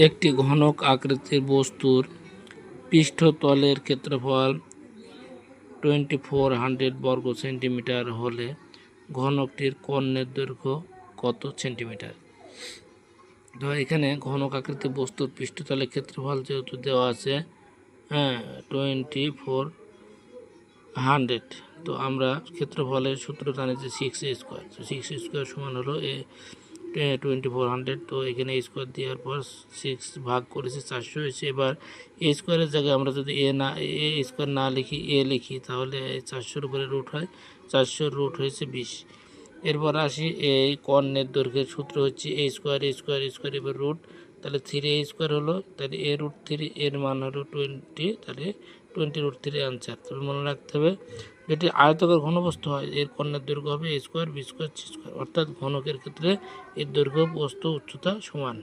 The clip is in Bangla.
একটি ঘনক আকৃতির বস্তুর পৃষ্ঠতলের ক্ষেত্রফল টোয়েন্টি ফোর হান্ড্রেড বর্গ সেন্টিমিটার হলে ঘনকটির কর্ণের দৈর্ঘ্য কত সেন্টিমিটার? তো এখানে ঘনক আকৃতির বস্তুর পৃষ্ঠতলের ক্ষেত্রফল যেহেতু দেওয়া আছে হ্যাঁ টোয়েন্টি ফোর হান্ড্রেড তো আমরা ক্ষেত্রফলের সূত্র জানি যে সিক্স স্কোয়ার তো সিক্স স্কোয়ার সমান হলো এ টোয়েন্টি ফোর হান্ড্রেড, তো এখানে স্কোয়ার দেওয়ার পর সিক্স ভাগ করেছে চারশো হয়েছে। এবার এ স্কোয়ারের জায়গায় আমরা যদি এ না এ স্কোয়ার না লিখি এ লিখি, তাহলে চারশোর উপরে রুট হয়। চারশোর রুট হয়েছে বিশ। এরপর আসি এই কর্ণের দৈর্ঘ্যের সূত্র হচ্ছে A square A square square এবার রুট। তাহলে থ্রি এ স্কোয়ার হলো, তাহলে এ রুট থ্রি এর মান হলো টোয়েন্টি তাহলে টোয়েন্টি রুট থ্রি অ্যান্সার তবে মনে রাখতে হবে, যেটি আয়তকের ঘনবস্তু হয়, এর কর্ণের দৈর্ঘ্য হবে A square B square C square. অর্থাৎ ঘনকের ক্ষেত্রে এর দৈর্ঘ্য বস্তু উচ্চতা সমান।